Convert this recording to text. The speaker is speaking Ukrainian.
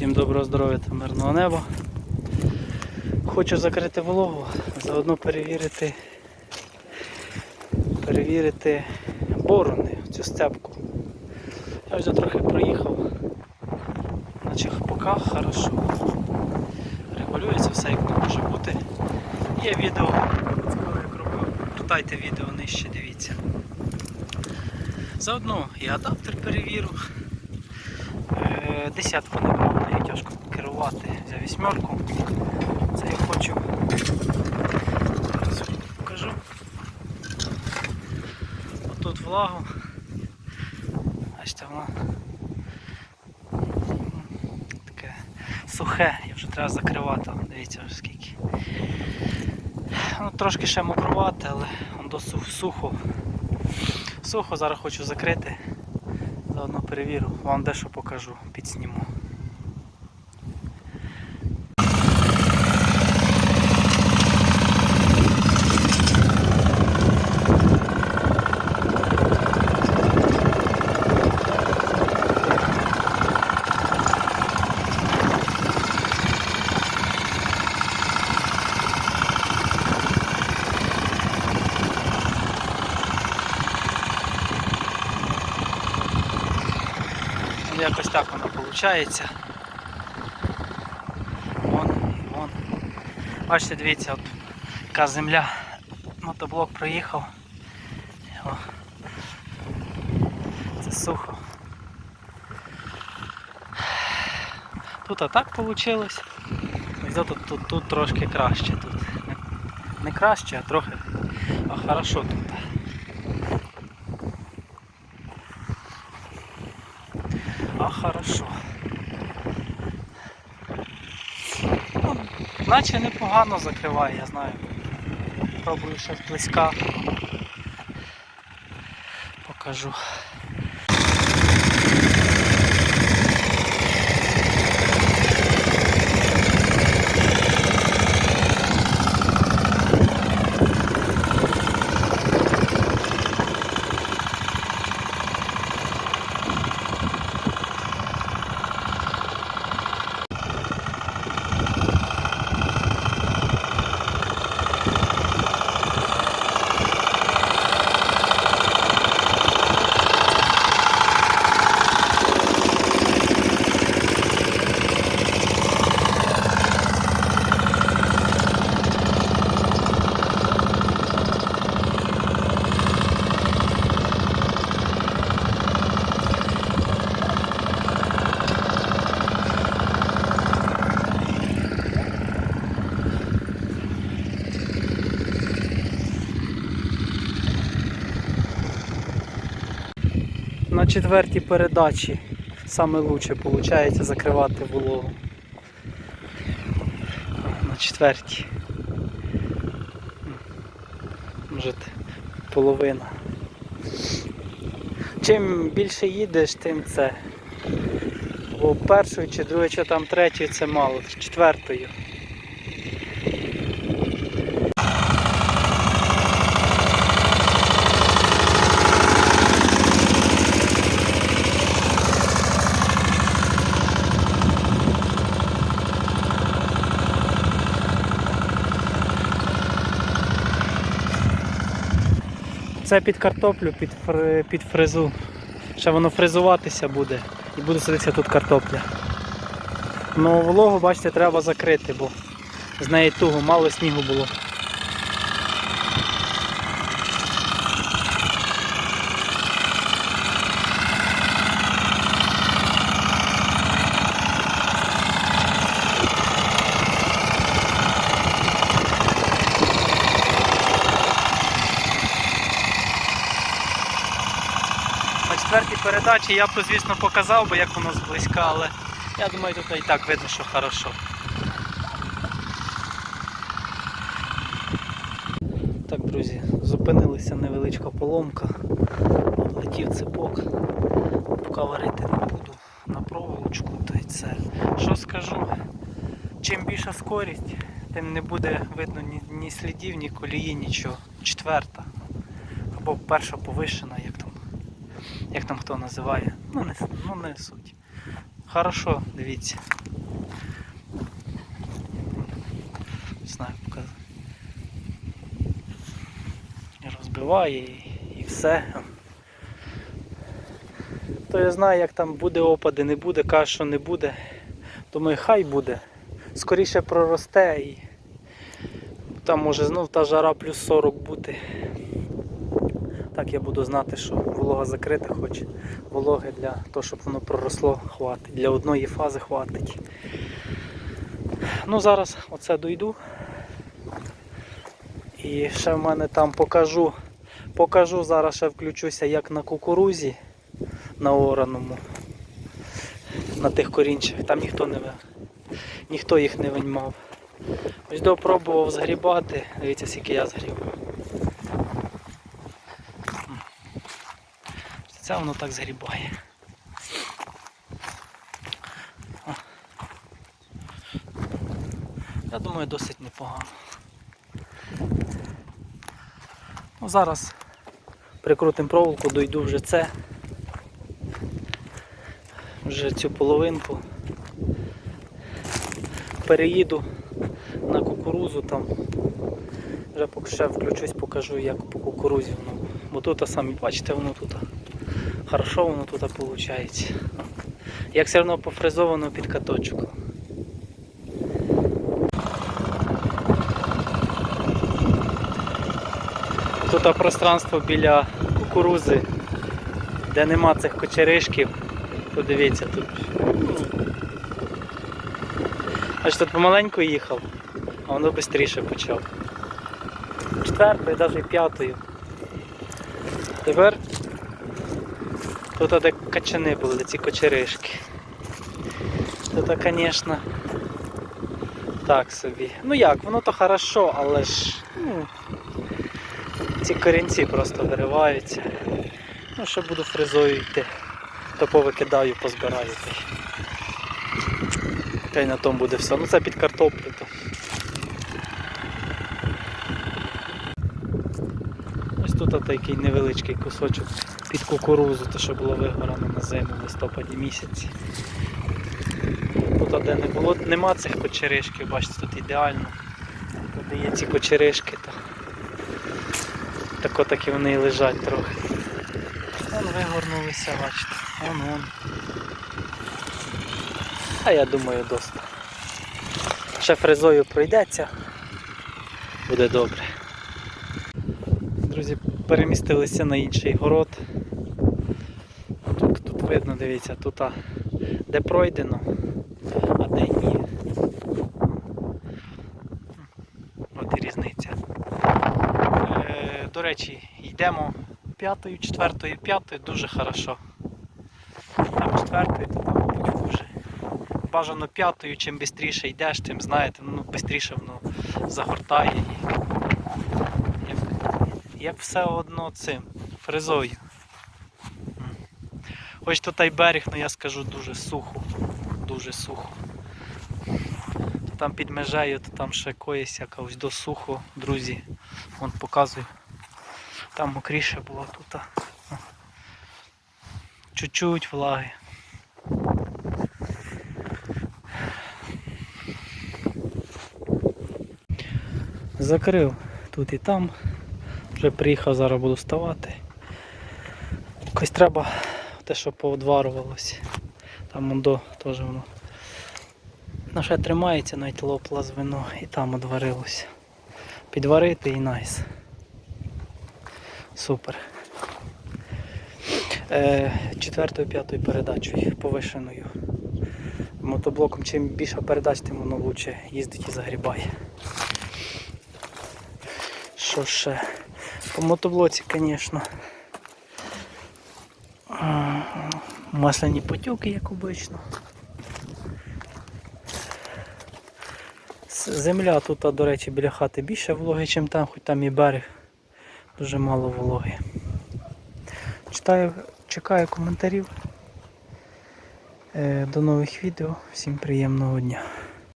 Всім доброго здоров'я та мирного неба. Хочу закрити вологу, заодно перевірити, перевірити борони, цю степку. Я вже трохи проїхав, наче поки хорошо. Регулюється все як не може бути. Є відео, як робив. Вертайте відео нижче, дивіться. Заодно і адаптер перевірю. Е, Десятку не брав, нею тяжко керувати. Взяв вісьмерку. Це я хочу. Покажу. Отут влагу. Бачите, воно таке сухе, і вже треба закривати. Дивіться вже скільки. Ну, трошки ще мокрувати, але досить сухо. Сухо, зараз хочу закрити. Заодно перевірю, вам дещо покажу, підсніму. Ну, Якось так воно виходить. Вон, вон. Бачите, дивіться, от яка земля. Мотоблок проїхав. О. Це сухо. Тут а так вийшло. Ось тут, тут, тут трошки краще. Тут не краще, а трохи. А хорошо тут. Хорошо. Ну, наче непогано закриває, я знаю. Пробую ще близька. Покажу. Четвертій передачі саме лучше виходить закривати вологу. На четвертій. Може половина. Чим більше їдеш, тим це. Бо першою чи другою, чи там третьою це мало, четвертою. Це під картоплю, під, фри, під фризу. Ще воно фризуватися буде і буде садитися тут картопля. Ну вологу, бачите, треба закрити, бо з неї туго, мало снігу було. На четвертій передачі я б, звісно, показав би, як воно зблизька, але я думаю, тут і так видно, що хорошо. Так, друзі, зупинилася невеличка поломка. Летів цепок. Поки варити не буду на проволочку, то й це. Що скажу? Чим більша скорість, тим не буде видно ні, ні слідів, ні колії, нічого. Четверта. Або перша повишена, як там як там хто називає, ну не, ну, не суть. Хорошо, дивіться. Не знаю, показую. Розбиває і, і все. То я знаю, як там буде опади, не буде, каже, що не буде. Думаю, хай буде. Скоріше проросте і там може знов та жара плюс 40 бути. Так я буду знати, що волога закрита, хоч вологи для того, щоб воно проросло, хватить. Для одної фази хватить. Ну зараз оце дойду. І ще в мене там покажу. Покажу, зараз ще включуся як на кукурузі на ораному. На тих корінчах. Там ніхто не ніхто їх не виймав. Ось допробував згрібати. Дивіться, скільки я згріб. Це воно так згрібає. Я думаю, досить непогано. Ну, зараз прикрутимо проволоку, дойду вже це. Вже цю половинку. Переїду на кукурузу там. Вже поки ще включусь, покажу, як по кукурузі воно. Бо тут самі бачите, воно тут хорошо воно тут виходить. Як все одно пофрезовано під каточок. Тут пространство біля кукурузи, де нема цих кочеришків. Подивіться тут. Аж тут помаленьку їхав, а воно швидше почав. Четвертою, навіть п'ятою. Тепер тут де качани були, ці кочеришки. Тут, звісно, так собі. Ну як, воно то хорошо, але ж ну, ці корінці просто вириваються. Ну, що буду фрезою йти, то повикидаю, позбираю. Та й- на тому буде все. Ну це під картоплю. То. Ось тут такий невеличкий кусочок під кукурузу, те, що було вигорано на зиму в листопаді місяці. Тут де не було, нема цих кочеришків, бачите, тут ідеально. Тут є ці кочеришки, то тако такі вони і лежать трохи. Вон вигорнулися, бачите. Вон вон. А я думаю досить. Ще фрезою пройдеться. Буде добре. Перемістилися на інший город. Тут, тут видно, дивіться, тут а, де пройдено, а де ні. От і різниця. Е, до речі, йдемо п'ятою, четвертою, п'ятою дуже хорошо. Там четвертою, то там, хуже. Бажано п'ятою, чим швидше йдеш, тим знаєте, ну швидше воно загортає і як, все одно цим фрезою. Хоч тут і берег, але я скажу дуже сухо. Дуже сухо. То там під межею, то там ще коїсь якось до сухо, друзі. Вон показую. Там мокріше було тут. Чуть-чуть влаги. Закрив тут і там. Вже приїхав, зараз буду вставати. Якось треба те, що поодварувалося. Там мондо теж воно. Ну, ще тримається, навіть лопла з і там одварилося. Підварити і найс. Супер. Е, четвертою, п'ятою передачею повишеною. Мотоблоком чим більше передач, тим воно краще їздить і загрібає. Що ще? По мотоблоці, звісно. Масляні потюки, як обично. Земля тут, до речі, біля хати більше вологи, ніж там, хоч там і берег. Дуже мало вологи. Читаю, чекаю коментарів. Е, До нових відео. Всім приємного дня.